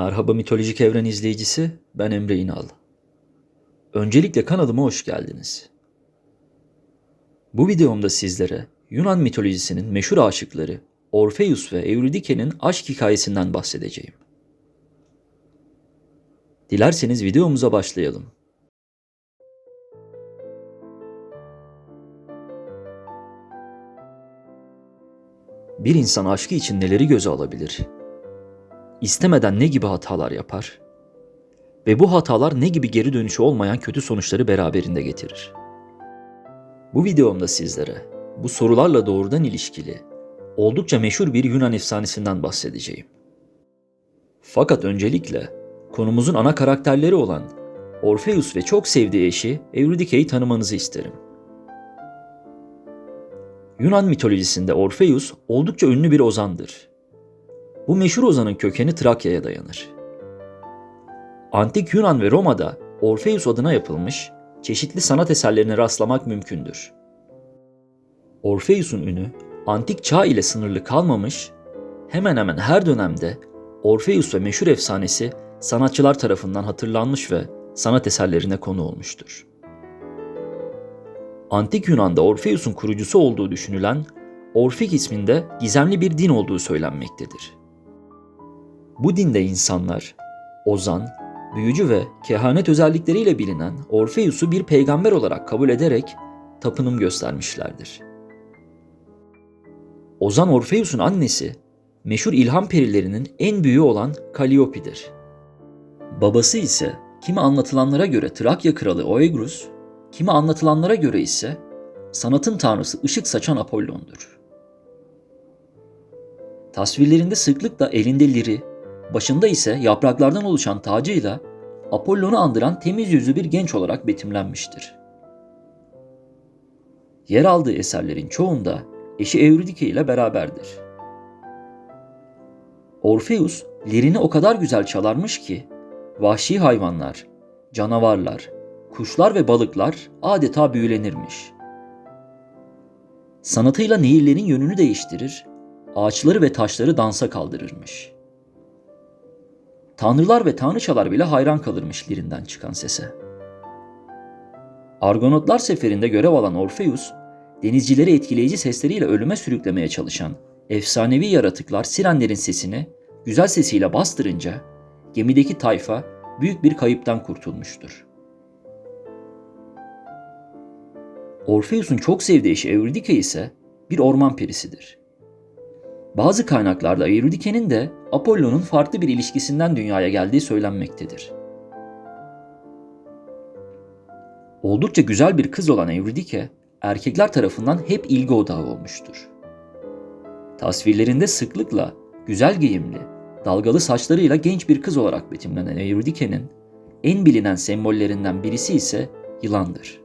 Merhaba mitolojik evren izleyicisi, ben Emre İnal. Öncelikle kanalıma hoş geldiniz. Bu videomda sizlere Yunan mitolojisinin meşhur aşıkları Orpheus ve Euridike'nin aşk hikayesinden bahsedeceğim. Dilerseniz videomuza başlayalım. Bir insan aşkı için neleri göze alabilir? İstemeden ne gibi hatalar yapar? Ve bu hatalar ne gibi geri dönüşü olmayan kötü sonuçları beraberinde getirir? Bu videomda sizlere bu sorularla doğrudan ilişkili oldukça meşhur bir Yunan efsanesinden bahsedeceğim. Fakat öncelikle konumuzun ana karakterleri olan Orpheus ve çok sevdiği eşi Euridike'yi tanımanızı isterim. Yunan mitolojisinde Orpheus oldukça ünlü bir ozandır bu meşhur ozanın kökeni Trakya'ya dayanır. Antik Yunan ve Roma'da Orpheus adına yapılmış çeşitli sanat eserlerine rastlamak mümkündür. Orpheus'un ünü antik çağ ile sınırlı kalmamış, hemen hemen her dönemde Orpheus ve meşhur efsanesi sanatçılar tarafından hatırlanmış ve sanat eserlerine konu olmuştur. Antik Yunan'da Orpheus'un kurucusu olduğu düşünülen Orfik isminde gizemli bir din olduğu söylenmektedir. Bu dinde insanlar ozan, büyücü ve kehanet özellikleriyle bilinen Orpheus'u bir peygamber olarak kabul ederek tapınım göstermişlerdir. Ozan Orpheus'un annesi meşhur ilham perilerinin en büyüğü olan Kalliope'dir. Babası ise kimi anlatılanlara göre Trakya kralı Oegrus, kimi anlatılanlara göre ise sanatın tanrısı ışık saçan Apollon'dur. Tasvirlerinde sıklıkla elinde liri, Başında ise yapraklardan oluşan tacıyla Apollon'u andıran temiz yüzlü bir genç olarak betimlenmiştir. Yer aldığı eserlerin çoğunda eşi Eurydike ile beraberdir. Orpheus lirini o kadar güzel çalarmış ki vahşi hayvanlar, canavarlar, kuşlar ve balıklar adeta büyülenirmiş. Sanatıyla nehirlerin yönünü değiştirir, ağaçları ve taşları dansa kaldırırmış.'' Tanrılar ve tanrıçalar bile hayran kalırmış lirinden çıkan sese. Argonotlar seferinde görev alan Orpheus, denizcileri etkileyici sesleriyle ölüme sürüklemeye çalışan efsanevi yaratıklar sirenlerin sesini güzel sesiyle bastırınca gemideki tayfa büyük bir kayıptan kurtulmuştur. Orpheus'un çok sevdiği eşi Eurydike ise bir orman perisidir. Bazı kaynaklarda Euridike'nin de Apollo'nun farklı bir ilişkisinden dünyaya geldiği söylenmektedir. Oldukça güzel bir kız olan Euridike, erkekler tarafından hep ilgi odağı olmuştur. Tasvirlerinde sıklıkla güzel giyimli, dalgalı saçlarıyla genç bir kız olarak betimlenen Euridike'nin en bilinen sembollerinden birisi ise yılandır.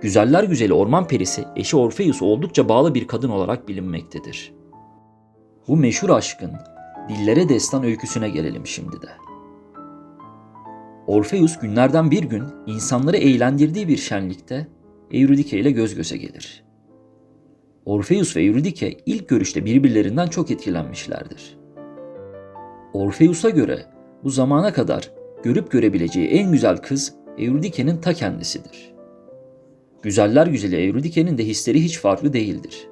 Güzeller güzeli orman perisi eşi Orpheus oldukça bağlı bir kadın olarak bilinmektedir. Bu meşhur aşkın dillere destan öyküsüne gelelim şimdi de. Orpheus günlerden bir gün insanları eğlendirdiği bir şenlikte Eurydike ile göz göze gelir. Orpheus ve Eurydike ilk görüşte birbirlerinden çok etkilenmişlerdir. Orpheus'a göre bu zamana kadar görüp görebileceği en güzel kız Eurydike'nin ta kendisidir. Güzeller güzeli Eurydike'nin de hisleri hiç farklı değildir.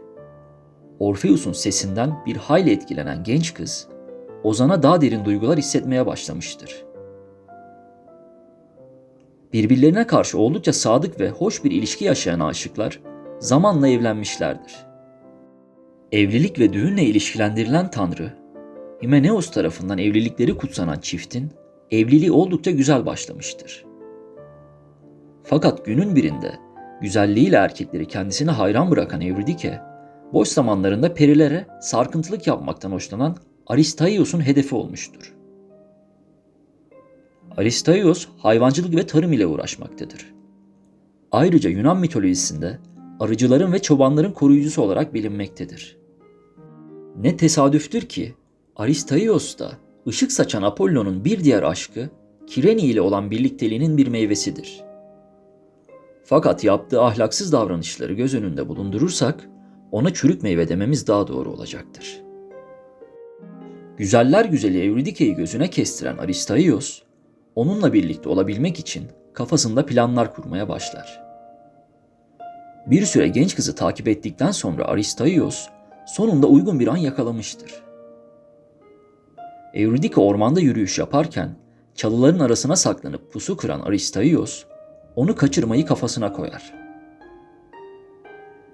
Orpheus'un sesinden bir hayli etkilenen genç kız, Ozan'a daha derin duygular hissetmeye başlamıştır. Birbirlerine karşı oldukça sadık ve hoş bir ilişki yaşayan aşıklar zamanla evlenmişlerdir. Evlilik ve düğünle ilişkilendirilen tanrı, Himeneos tarafından evlilikleri kutsanan çiftin evliliği oldukça güzel başlamıştır. Fakat günün birinde güzelliğiyle erkekleri kendisine hayran bırakan Eurydike, boş zamanlarında perilere sarkıntılık yapmaktan hoşlanan Aristaios'un hedefi olmuştur. Aristaios hayvancılık ve tarım ile uğraşmaktadır. Ayrıca Yunan mitolojisinde arıcıların ve çobanların koruyucusu olarak bilinmektedir. Ne tesadüftür ki Aristaios da ışık saçan Apollon'un bir diğer aşkı Kireni ile olan birlikteliğinin bir meyvesidir. Fakat yaptığı ahlaksız davranışları göz önünde bulundurursak ona çürük meyve dememiz daha doğru olacaktır. Güzeller güzeli Euridike'yi gözüne kestiren Aristaios, onunla birlikte olabilmek için kafasında planlar kurmaya başlar. Bir süre genç kızı takip ettikten sonra Aristaios sonunda uygun bir an yakalamıştır. Euridike ormanda yürüyüş yaparken çalıların arasına saklanıp pusu kıran Aristaios onu kaçırmayı kafasına koyar.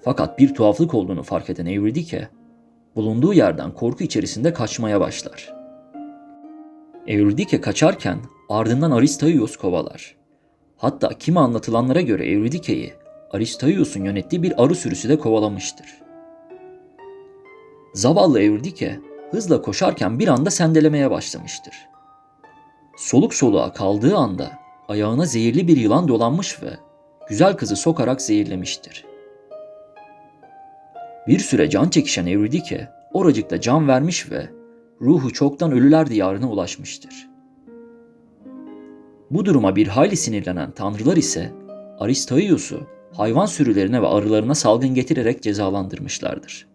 Fakat bir tuhaflık olduğunu fark eden Euridike bulunduğu yerden korku içerisinde kaçmaya başlar. Euridike kaçarken ardından Aristaios kovalar. Hatta kimi anlatılanlara göre Euridike'yi Aristaios'un yönettiği bir arı sürüsü de kovalamıştır. Zavallı Euridike hızla koşarken bir anda sendelemeye başlamıştır. Soluk soluğa kaldığı anda ayağına zehirli bir yılan dolanmış ve güzel kızı sokarak zehirlemiştir. Bir süre can çekişen Euridike oracıkta can vermiş ve ruhu çoktan ölüler diyarına ulaşmıştır. Bu duruma bir hayli sinirlenen tanrılar ise Aristaios'u hayvan sürülerine ve arılarına salgın getirerek cezalandırmışlardır.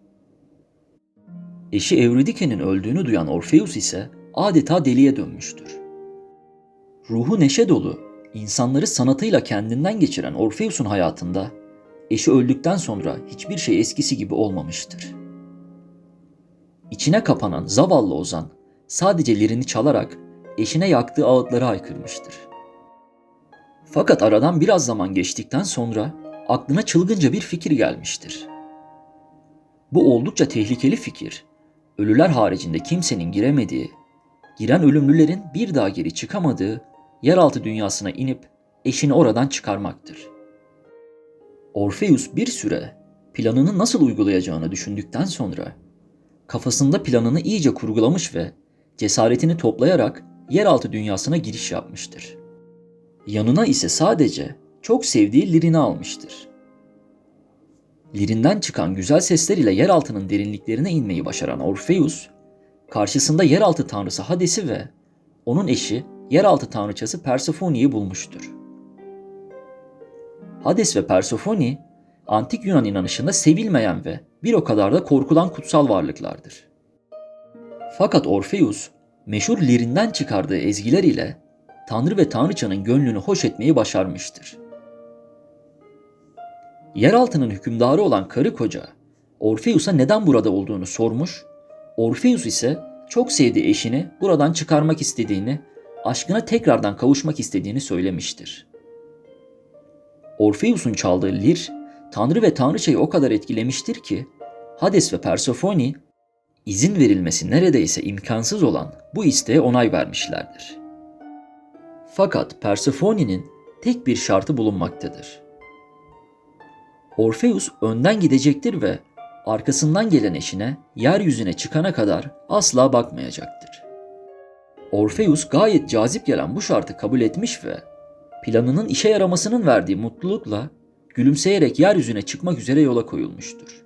Eşi Euridike'nin öldüğünü duyan Orpheus ise adeta deliye dönmüştür. Ruhu neşe dolu, insanları sanatıyla kendinden geçiren Orpheus'un hayatında eşi öldükten sonra hiçbir şey eskisi gibi olmamıştır. İçine kapanan zavallı Ozan sadece lirini çalarak eşine yaktığı ağıtları haykırmıştır. Fakat aradan biraz zaman geçtikten sonra aklına çılgınca bir fikir gelmiştir. Bu oldukça tehlikeli fikir, ölüler haricinde kimsenin giremediği, giren ölümlülerin bir daha geri çıkamadığı yeraltı dünyasına inip eşini oradan çıkarmaktır. Orpheus bir süre planını nasıl uygulayacağını düşündükten sonra kafasında planını iyice kurgulamış ve cesaretini toplayarak yeraltı dünyasına giriş yapmıştır. Yanına ise sadece çok sevdiği Lirin'i almıştır. Lirinden çıkan güzel sesler ile yeraltının derinliklerine inmeyi başaran Orpheus, karşısında yeraltı tanrısı Hades'i ve onun eşi yeraltı tanrıçası Persephone'yi bulmuştur. Hades ve Persephone, antik Yunan inanışında sevilmeyen ve bir o kadar da korkulan kutsal varlıklardır. Fakat Orpheus, meşhur lirinden çıkardığı ezgiler ile Tanrı ve Tanrıçanın gönlünü hoş etmeyi başarmıştır. Yeraltının hükümdarı olan karı koca, Orpheus'a neden burada olduğunu sormuş, Orpheus ise çok sevdiği eşini buradan çıkarmak istediğini, aşkına tekrardan kavuşmak istediğini söylemiştir. Orpheus'un çaldığı lir, Tanrı ve Tanrıçayı o kadar etkilemiştir ki, Hades ve Persephone izin verilmesi neredeyse imkansız olan bu isteğe onay vermişlerdir. Fakat Persephone'nin tek bir şartı bulunmaktadır. Orpheus önden gidecektir ve arkasından gelen eşine yeryüzüne çıkana kadar asla bakmayacaktır. Orpheus gayet cazip gelen bu şartı kabul etmiş ve planının işe yaramasının verdiği mutlulukla gülümseyerek yeryüzüne çıkmak üzere yola koyulmuştur.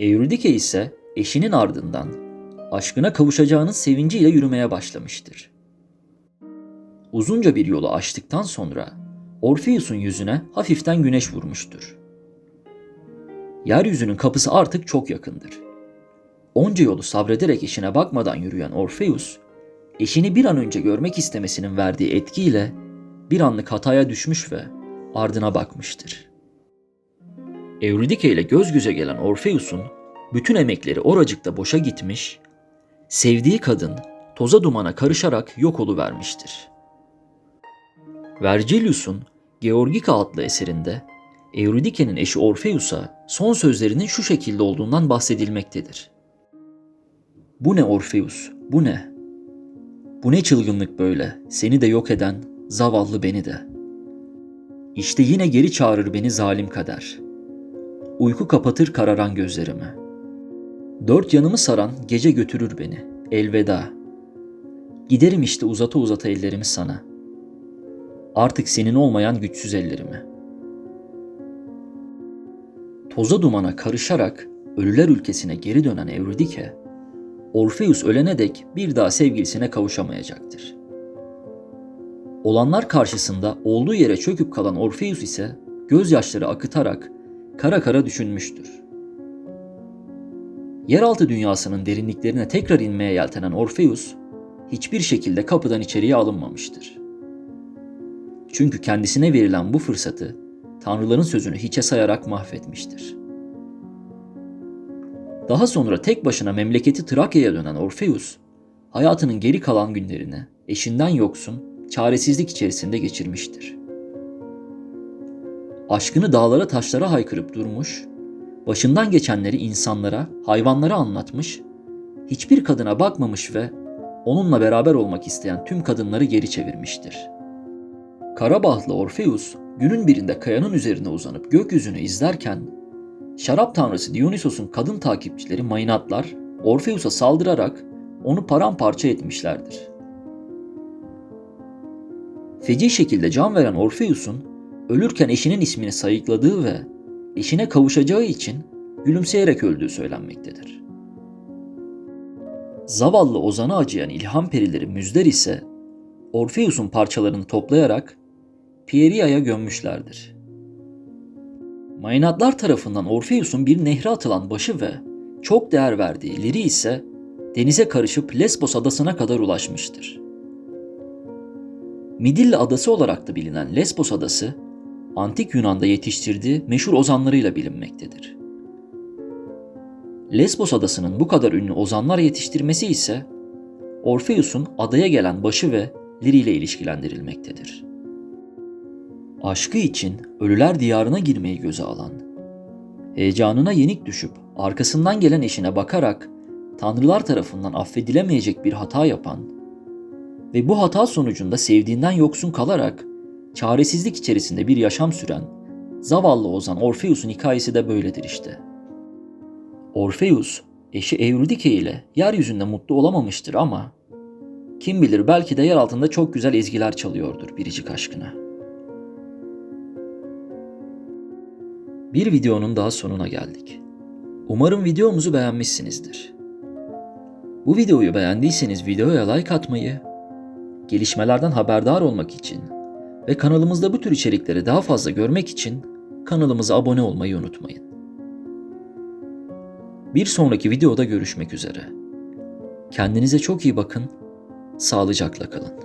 Euridike ise eşinin ardından aşkına kavuşacağının sevinciyle yürümeye başlamıştır. Uzunca bir yolu aştıktan sonra Orpheus'un yüzüne hafiften güneş vurmuştur. Yeryüzünün kapısı artık çok yakındır. Onca yolu sabrederek eşine bakmadan yürüyen Orpheus, eşini bir an önce görmek istemesinin verdiği etkiyle bir anlık hataya düşmüş ve ardına bakmıştır. Euridike ile göz göze gelen Orpheus'un bütün emekleri oracıkta boşa gitmiş, sevdiği kadın toza dumana karışarak yok oluvermiştir. Vergilius'un Georgika adlı eserinde Euridike'nin eşi Orpheus'a son sözlerinin şu şekilde olduğundan bahsedilmektedir. Bu ne Orpheus, bu ne? Bu ne çılgınlık böyle, seni de yok eden, zavallı beni de. İşte yine geri çağırır beni zalim kader. Uyku kapatır kararan gözlerimi. Dört yanımı saran gece götürür beni, elveda. Giderim işte uzata uzata ellerimi sana. Artık senin olmayan güçsüz ellerimi. Toza dumana karışarak ölüler ülkesine geri dönen Euridike, Orpheus ölene dek bir daha sevgilisine kavuşamayacaktır. Olanlar karşısında olduğu yere çöküp kalan Orpheus ise gözyaşları akıtarak kara kara düşünmüştür. Yeraltı dünyasının derinliklerine tekrar inmeye yeltenen Orpheus, hiçbir şekilde kapıdan içeriye alınmamıştır. Çünkü kendisine verilen bu fırsatı tanrıların sözünü hiçe sayarak mahvetmiştir. Daha sonra tek başına memleketi Trakya'ya dönen Orpheus, hayatının geri kalan günlerini eşinden yoksun, çaresizlik içerisinde geçirmiştir. Aşkını dağlara taşlara haykırıp durmuş, başından geçenleri insanlara, hayvanlara anlatmış, hiçbir kadına bakmamış ve onunla beraber olmak isteyen tüm kadınları geri çevirmiştir. Karabahtlı Orpheus günün birinde kayanın üzerine uzanıp gökyüzünü izlerken şarap tanrısı Dionysos'un kadın takipçileri Maynatlar Orpheus'a saldırarak onu paramparça etmişlerdir. Feci şekilde can veren Orpheus'un ölürken eşinin ismini sayıkladığı ve eşine kavuşacağı için gülümseyerek öldüğü söylenmektedir. Zavallı Ozan'a acıyan ilham perileri Müzder ise Orpheus'un parçalarını toplayarak Pieria'ya gömmüşlerdir. Maynatlar tarafından Orpheus'un bir nehre atılan başı ve çok değer verdiği Liri ise denize karışıp Lesbos adasına kadar ulaşmıştır. Midilli adası olarak da bilinen Lesbos adası, antik Yunan'da yetiştirdiği meşhur ozanlarıyla bilinmektedir. Lesbos adasının bu kadar ünlü ozanlar yetiştirmesi ise Orpheus'un adaya gelen başı ve Liri ile ilişkilendirilmektedir. Aşkı için ölüler diyarına girmeyi göze alan, heyecanına yenik düşüp arkasından gelen eşine bakarak tanrılar tarafından affedilemeyecek bir hata yapan ve bu hata sonucunda sevdiğinden yoksun kalarak çaresizlik içerisinde bir yaşam süren zavallı ozan Orpheus'un hikayesi de böyledir işte. Orpheus, eşi Eurydike ile yeryüzünde mutlu olamamıştır ama kim bilir belki de yer altında çok güzel ezgiler çalıyordur biricik aşkına. Bir videonun daha sonuna geldik. Umarım videomuzu beğenmişsinizdir. Bu videoyu beğendiyseniz videoya like atmayı, gelişmelerden haberdar olmak için ve kanalımızda bu tür içerikleri daha fazla görmek için kanalımıza abone olmayı unutmayın. Bir sonraki videoda görüşmek üzere. Kendinize çok iyi bakın, sağlıcakla kalın.